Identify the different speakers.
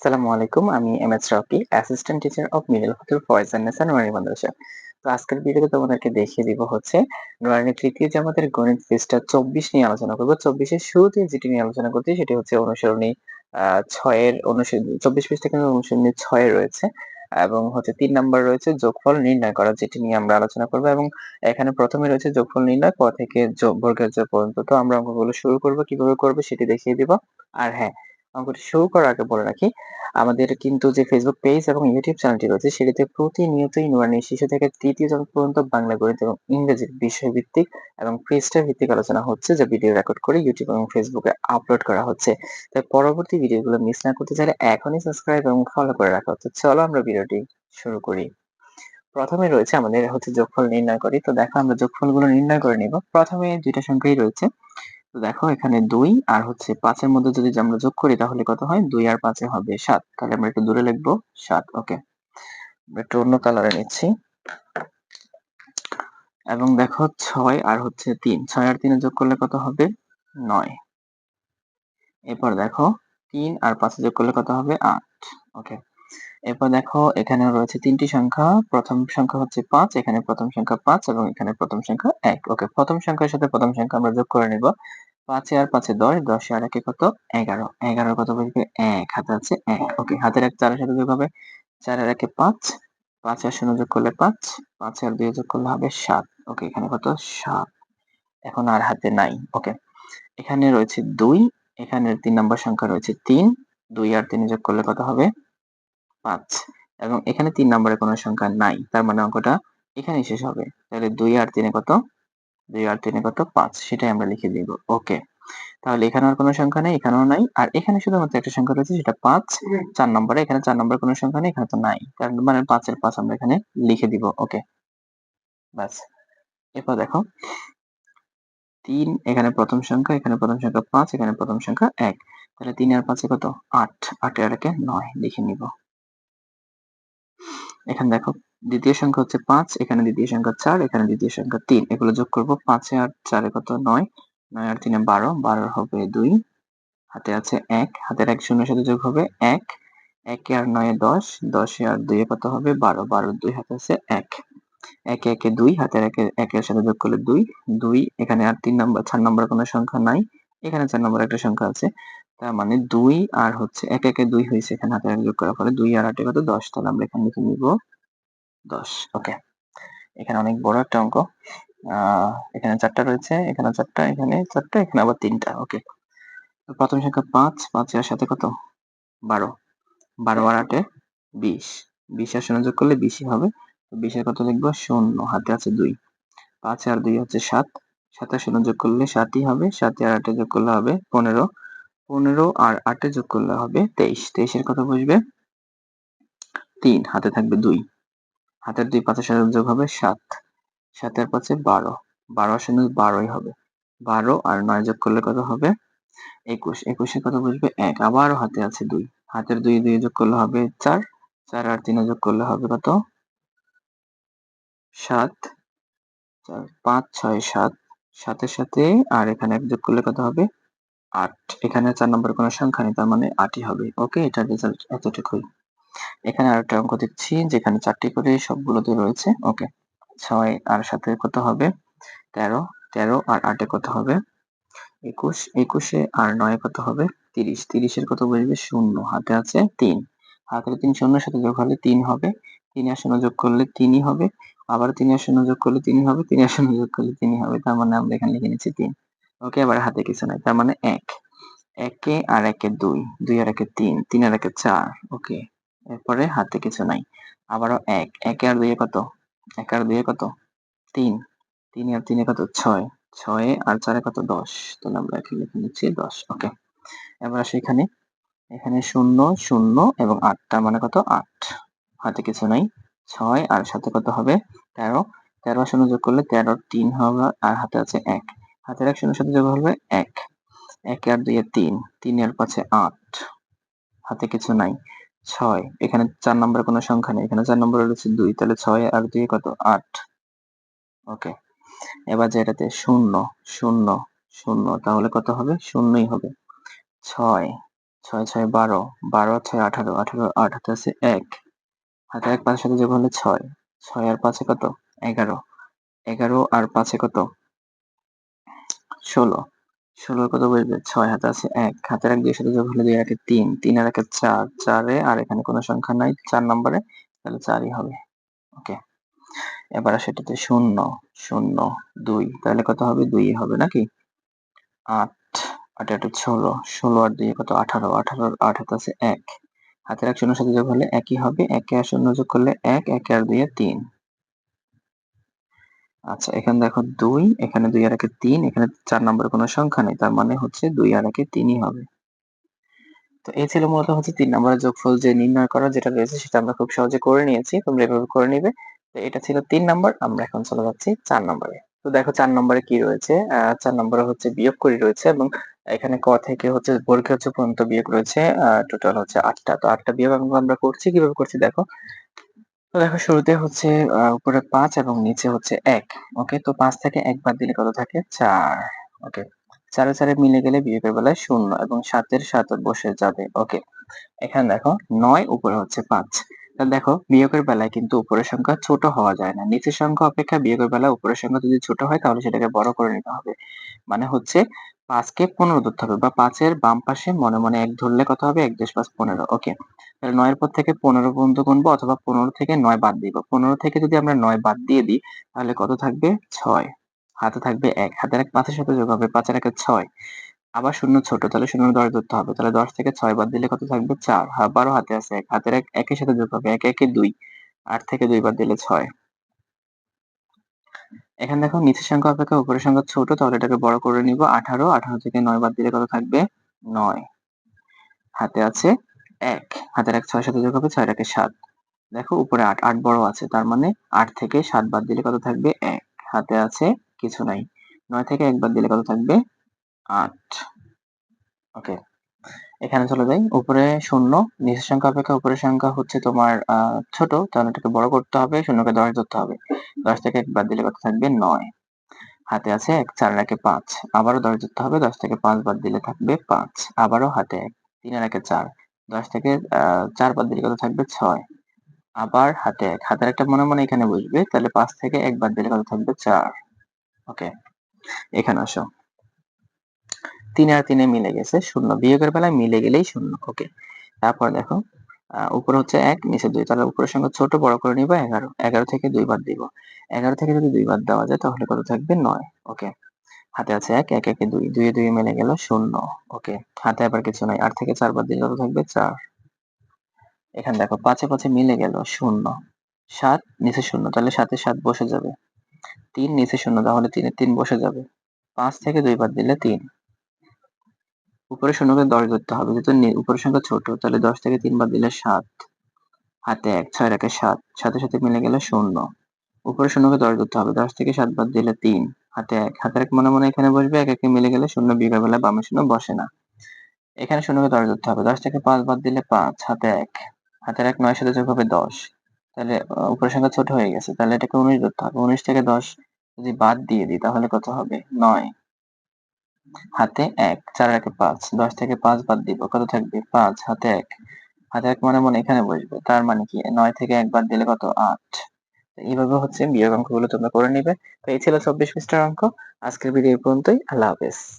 Speaker 1: আসসালামু আলাইকুম, আমি M S Rocky assistant teacher of middle হতুর Foyez Nesa নোয়ারি মাদ্রাসা তো আজকের ভিডিওতে তোমাদেরকে দেখিয়ে দিব হচ্ছে তৃতীয় গণিত পৃষ্ঠা চব্বিশ নিয়ে আলোচনা করব। চব্বিশের শুরুতে যেটি নিয়ে আলোচনা করছি, সেটি হচ্ছে অনুসরণী ছয়ের অনুসরণী চব্বিশ পৃষ্ঠা কিন্তু অনুসরণী ছয়ে রয়েছে, এবং হচ্ছে তিন নাম্বার রয়েছে যোগফল নির্ণয় করা, যেটি নিয়ে আমরা আলোচনা করব, এবং এখানে প্রথমে রয়েছে যোগফল নির্ণয়, ক থেকে বর্গের পর্যন্ত। তো আমরা অঙ্কগুলো শুরু করব, কীভাবে করব সেটি দেখিয়ে দিব। আর হ্যাঁ অঙ্কটি শুরু করার আগে বলে রাখি, আমাদের কিন্তু যে ফেসবুক পেজ এবং ইউটিউব চ্যানেলটি রয়েছে, সেটিতে প্রতিনিয়তই নুরানি শিশু থেকে তৃতীয় জন পর্যন্ত বাংলা গণিত এবং ইংরেজি বিষয় ভিত্তিক এবং পৃষ্ঠা ভিত্তিক আলোচনা হচ্ছে, যা ভিডিও রেকর্ড করে ইউটিউব এবং ফেসবুকে আপলোড করা হচ্ছে। তাই পরবর্তী ভিডিওগুলো মিস না করতে চাইলে এখনই সাবস্ক্রাইব এবং ফলো করে রাখা। হচ্ছে চলো আমরা ভিডিওটি শুরু করি। প্রথমে রয়েছে আমাদের হচ্ছে যোগফল নির্ণয় করি। তো দেখো আমরা যোগফলগুলো নির্ণয় করে নিব। প্রথমে দুইটা সংখ্যাই রয়েছে। দেখো এখানে দুই আর হচ্ছে পাঁচের মধ্যে যদি আমরা যোগ করি তাহলে কত হয়? দুই আর পাঁচে হবে সাত। তাহলে আমরা একটু দূরে লিখব সাত, ওকে। একটু অন্য কালারে নিচ্ছি। এবং দেখো ছয় আর হচ্ছে তিন। ছয় আর তিনে যোগ করলে কত হবে? নয়। এরপর দেখো তিন আর পাঁচে যোগ করলে কত হবে? আট, ওকে। এরপর দেখো এখানে রয়েছে তিনটি সংখ্যা। প্রথম সংখ্যা হচ্ছে পাঁচ, এখানে প্রথম সংখ্যা পাঁচ এবং এখানে প্রথম সংখ্যা এক, ওকে। প্রথম সংখ্যার সাথে প্রথম সংখ্যা আমরা যোগ করে নিব। পাঁচে আর পাঁচে দশ, দশে আর একে কত? এগারো। এগারো কত বলবে এক। হাতে আছে এক। ওকে, হাতের এক চারের সাথে যোগ হবে চার আর একে পাঁচ। পাঁচ আর শূন্য যোগ করলে পাঁচ। পাঁচ আর দুই যোগ করলে হবে সাত। ওকে, এখানে কত? সাত। এখন আর হাতে নাই। ওকে, এখানে রয়েছে দুই। এখানে তিন নম্বর সংখ্যা রয়েছে তিন। দুই আর তিন যোগ করলে কত হবে? পাঁচ। এবং এখানে তিন নম্বরে কোনো সংখ্যা নাই। তার মানে অঙ্কটা এখানেই শেষ হবে। তাহলে দুই আর তিনে কত? দুই আর তিনে কত? পাঁচ। সেটাই আমরা লিখে দিব। ওকে। তাহলে এখানে আর কোনো সংখ্যা নেই, এখানেও নাই। আর এখানে শুধুমাত্র একটা সংখ্যা রয়েছে, সেটা পাঁচ। চার নম্বরে, এখানে চার নম্বরে কোনো সংখ্যা নেই, এখানে তো নাই। তার মানে পাঁচের পাঁচ আমরা এখানে লিখে দিব। ওকে। ব্যাস। এরপর দেখো। তিন, এখানে প্রথম সংখ্যা, এখানে প্রথম সংখ্যা পাঁচ, এখানে প্রথম সংখ্যা এক। তাহলে তিন আর পাঁচে কত? আট। আটে আর একে নয় লিখে নিব। এখানে দেখো দ্বিতীয় সংখ্যা হচ্ছে পাঁচ, এখানে দ্বিতীয় সংখ্যা চার, এখানে দ্বিতীয় সংখ্যা তিন। এগুলো যোগ করব পাঁচে আর চারে কত? নয়। নয় আর তিনে বারো বারো হবে দুই। হাতে আছে এক, হাতের এক শূন্যের সাথে যোগ হবে এক। একে আর নয় দশ, দশে আর দুইয়ে কত হবে? বারো। বারো দুই হাতে আছে এক। একে একে দুই, হাতের একে, একের সাথে যোগ করলে দুই। দুই, এখানে আর তিন নম্বর, চার নম্বর কোনো সংখ্যা নাই। এখানে চার নম্বর একটা সংখ্যা আছে। তার মানে দুই আর হচ্ছে, এক একে দুই হয়েছে এখানে হাতে যোগ করার ফলে দুই আর আটে কত? দশ। তাহলে আমরা এখানে লিখে নিব দশ ওকে এখানে অনেক বড় একটা অঙ্ক। এখানে চারটা রয়েছে, এখানে চারটা এখানে চারটা, এখানে আবার তিনটা ওকে প্রথম সংখ্যা পাঁচ পাঁচ আর সাথে কত? বারো। বারো আর আটে বিশ। বিশ আর শূন্য যোগ করলে বিশই হবে। বিশের কত লিখব? শূন্য। হাতে আছে দুই। পাঁচ আর দুই হচ্ছে সাত। সাথে শূন্য যোগ করলে সাতই হবে। সাতে আর আটে যোগ করলে হবে পনেরো। পনেরো আর আটে যোগ করলে হবে তেইশ। তেইশের কত বসবে? তিন। হাতে থাকবে দুই। হাতের দুই পাঁচের সাথে যোগ হবে সাত। সাতের পাঁচে বারো। বারো আর শূন্য বারোই হবে। বারো আর নয় যোগ করলে কত হবে? একুশ। একুশে কত বসবে এক। আবারও হাতে আছে দুই। হাতের দুই দুই যোগ করলে হবে চার। চার আর তিনে যোগ করলে হবে কত? সাত। চার, পাঁচ, ছয়, সাত। সাতের সাথে আর এখানে এক যোগ করলে কত হবে? আট। এখানে চার নম্বর কোনো সংখ্যা নেই, তার মানে আটই হবে। ওকে এটার রেজাল্ট এতটুকুই। এখানে আরেকটা অঙ্ক দেখছি, যেখানে চারটি করে সবগুলোতে রয়েছে। ওকে, ছয় আর সাথে কত হবে? তেরো তেরো আর আটে কত হবে? একুশ, একুশে আর নয় কত হবে? তিরিশ, তিরিশের কত বসবে? শূন্য, হাতে আছে তিন। হাতের তিন শূন্যের সাথে যোগ হলে তিন হবে। তিন আর শূন্য যোগ করলে তিনই হবে। আবার তিন আর শূন্য যোগ করলে তিনই হবে। তিন আর শূন্য যোগ করলে তিনই হবে। তার মানে আমরা এখানে লিখে নিচ্ছি তিন। ওকে, আবার হাতে কিছু নাই। তার মানে এক। একে আর একে দুই। দুই আর একে তিন। তিন আর একে চার। ওকে। এরপরে হাতে কিছু নাই। আবারও এক, একে আর দুইয়ে কত? এক আর দুইয়ে কত? তিন। তিন আর তিনে কত? ছয়। ছয় আর চারে কত? দশ। তাহলে আমরা এখানে লিখে নিচ্ছি দশ। ওকে। এবার আসি এখানে। এখানে শূন্য শূন্য এবং আটটা মানে কত? আট। হাতে কিছু নাই। ছয় আর সাথে কত হবে? তেরো। তেরো শূন্য যোগ করলে তেরো তিন হবে আর হাতে আছে এক। হাতের এক শূন্য সাথে যোগ হবে এক। এক আর দুই তিন। তিনের পাশে আট। হাতে কিছু নাই। ছয়। এখানে চার নম্বরে কোনো সংখ্যা নেই। এখানে চার নম্বরে রয়েছে দুই। তাহলে ছয় আর দুই কত? আট। ওকে। এবার যেটাতে শূন্য শূন্য শূন্য, তাহলে কত হবে? শূন্যই হবে। ছয় ছয় ছয়, বারো বারো, ছয়, আঠারো আঠারো, আট, হাতে আছে এক। হাতে এক, পাঁচের সাথে যোগ হলে ছয়। ছয় আর পাঁচে কত? এগারো। এগারো আর পাঁচে কত? ষোলো। ষোলো কত বসবে ছয় হাতে আছে এক। হাতের এক দুই সাথে যোগ হলে দুই, একে তিন। তিন আর একে চার। চারে আর এখানে কোনো সংখ্যা নাই। চার নম্বরে, তাহলে চারই হবে। ওকে। এবার সেটাতে শূন্য। শূন্য, দুই। তাহলে কত হবে? দুই হবে নাকি? আট। আট আট ষোলো। ষোলো আর দুই কত? আঠারো। আঠারো আট হাতে আছে এক। হাতের এক শূন্য সাথে যোগ হলে একই হবে। একে আর শূন্য যোগ করলে এক। একে আর দুই তিন। আচ্ছা এখানে দেখো দুই, এখানে দুই আর একে তিন, এখানে চার নম্বরে কোনো সংখ্যা নেই, তার মানে হচ্ছে দুই আর একে তিনই হবে। তো এই ছিল মূলত হচ্ছে তিন নম্বরের যোগফল যে নির্ণয় করা যেটা রয়েছে সেটা আমরা খুব সহজে করে নিয়েছি, তোমরা এভাবে করে নিবে। তো এটা ছিল তিন নম্বর, আমরা এখন চলে যাচ্ছি চার নম্বরে। তো দেখো চার নম্বরে কি রয়েছে? চার নম্বরে হচ্ছে বিয়োগ করি রয়েছে এবং এখানে ক থেকে হচ্ছে বর্গীয় পর্যন্ত বিয়োগ রয়েছে টোটাল হচ্ছে আটটা। তো আটটা বিয়োগ আমরা করছি, কীভাবে করছি দেখো? তো দেখো, শুরুতে হচ্ছে উপরে পাঁচ এবং নিচে হচ্ছে এক, ওকে? তো পাঁচ থেকে এক বাদ দিলে কত থাকে? চার, ওকে? চারে চারে মিলে গেলে বিয়োগের বেলায় শূন্য এবং সাতের সাত বসে যাবে, ওকে? এখানে দেখো, নয়, উপরে হচ্ছে পাঁচ। তা দেখো, বিয়োগের বেলায় কিন্তু উপরের সংখ্যা ছোট হওয়া যায় না। নিচের সংখ্যা অপেক্ষা বিয়োগের বেলায় উপরের সংখ্যা যদি ছোট হয়, তাহলে সেটাকে বড় করে নিতে হবে। মানে হচ্ছে পাঁচকে পনেরো ধরতে হবে বা পাঁচের বাম পাশে মনে মনে এক ধরলে কত হবে? এক দেশ পাঁচ পনেরো। ওকে, তাহলে নয়ের পর থেকে পনেরো পর্যন্ত গুনবো অথবা পনেরো থেকে নয় বাদ দিব। পনেরো থেকে যদি আমরা নয় বাদ দিয়ে দিই, তাহলে কত থাকবে? ছয়। হাতে থাকবে এক। হাতের এক পাঁচের সাথে যোগ হবে, পাঁচের একে ছয়। আবার শূন্য ছোট, তাহলে শূন্য দশ ধরতে হবে। তাহলে দশ থেকে ছয় বাদ দিলে কত থাকবে? চার। আবারও হাতে আছে এক। হাতের এক, একের সাথে যোগ হবে। এক, একে দুই। আট থেকে দুই বাদ দিলে ছয়। এখানে দেখো, নিচের সংখ্যা অপেক্ষা উপরের সংখ্যা ছোট, তাহলে এটাকে বড় করে নিব। আঠারো। আঠারো থেকে নয় বাদ দিলে কত থাকবে? নয়। হাতে আছে এক। হাতের এক ছয় সাথে যোগ হবে ছয় একে সাত। দেখো, উপরে আট আট বড় আছে। তার মানে আট থেকে সাত বাদ দিলে কত থাকবে? এক। হাতে আছে কিছু নাই। নয় থেকে এক বাদ দিলে কত থাকবে? আট। ওকে এখানে চলে যাই। উপরে শূন্য, নিচের সংখ্যা অপেক্ষা, উপরের সংখ্যা হচ্ছে তোমার ছোট, তাহলে এটাকে বড় করতে হবে, শূন্যকে দশ ধরতে হবে। দশ থেকে এক বাদ দিলে কত থাকবে? নয়। হাতে আছে এক, চার একে পাঁচ। আবারও দশ ধরতে হবে, দশ থেকে পাঁচ বাদ দিলে থাকবে পাঁচ। আবারও হাতে এক তিনের একে চার। দশ থেকে চার বাদ দিলে কত থাকবে? ছয়। আবার হাতে এক। হাতের একটা মনে মনে এখানে বসবে, তাহলে পাঁচ থেকে এক বাদ দিলে কত থাকবে? চার। ওকে এখানে আসো। তিন আর তিনে মিলে গেছে, শূন্য। বিয়োগের বেলায় মিলে গেলেই শূন্য ওকে তারপর দেখো উপরে হচ্ছে এক, নিচে দুই। তাহলে উপরের সঙ্গে ছোট, বড় করে নিবো এগারো। এগারো থেকে দুই বাদ দিব। এগারো থেকে যদি দুই বাদ দেওয়া যায়, তাহলে কত থাকবে? নয় ওকে হাতে আছে এক এক, একে দুই। দুই দুই মিলে গেল শূন্য ওকে হাতে আবার কিছু নাই। আট থেকে চার বাদ দিলে কত থাকবে? চার। এখানে দেখো, পাঁচে পাঁচে মিলে গেল শূন্য। সাত, নিচে শূন্য। তাহলে সাথে সাত বসে যাবে। তিন, নিচে শূন্য। তাহলে তিনে তিন বসে যাবে। পাঁচ থেকে দুই বাদ দিলে তিন। উপরের শূন্যকে দশ ধরতে হবে। যেহেতু উপরের সংখ্যা ছোট, তাহলে দশ থেকে তিন বাদ দিলে সাত। হাতে এক, ছয় রেখে সাত। সাথে সাথে মিলে গেলে শূন্য। উপরের শূন্যকে দশ ধরতে হবে। দশ থেকে সাত বাদ দিলে তিন। হাতে এক। হাতের এক মনে মনে এখানে বসবে, এক একে মিলে গেলে শূন্য বিঘা বেলা বামে শূন্য, বসে না। এখানে শূন্যকে দশ ধরতে হবে। দশ থেকে পাঁচ বাদ দিলে পাঁচ, হাতে এক। হাতের এক নয় সাথে যোগ হবে দশ। তাহলে উপরের সংখ্যা ছোট হয়ে গেছে। তাহলে এটাকে উনিশ ধরতে হবে। উনিশ থেকে দশ যদি বাদ দিয়ে দিই, তাহলে কত হবে? নয়। হাতে এক, চার, একে পাঁচ, দশ থেকে পাঁচ বাদ দিব, কত থাকবে? পাঁচ, হাতে এক। হাতে এক মানে মনে এখানে বসবে, তার মানে কি? নয় থেকে এক বাদ দিলে কত? আট। এইভাবে হচ্ছে বিয়োগ অঙ্কগুলো তোমরা করে নিবে। তো এই ছিল চব্বিশ পৃষ্ঠার অঙ্ক। আজকের ভিডিও এই পর্যন্তই। আল্লাহ হাফেজ।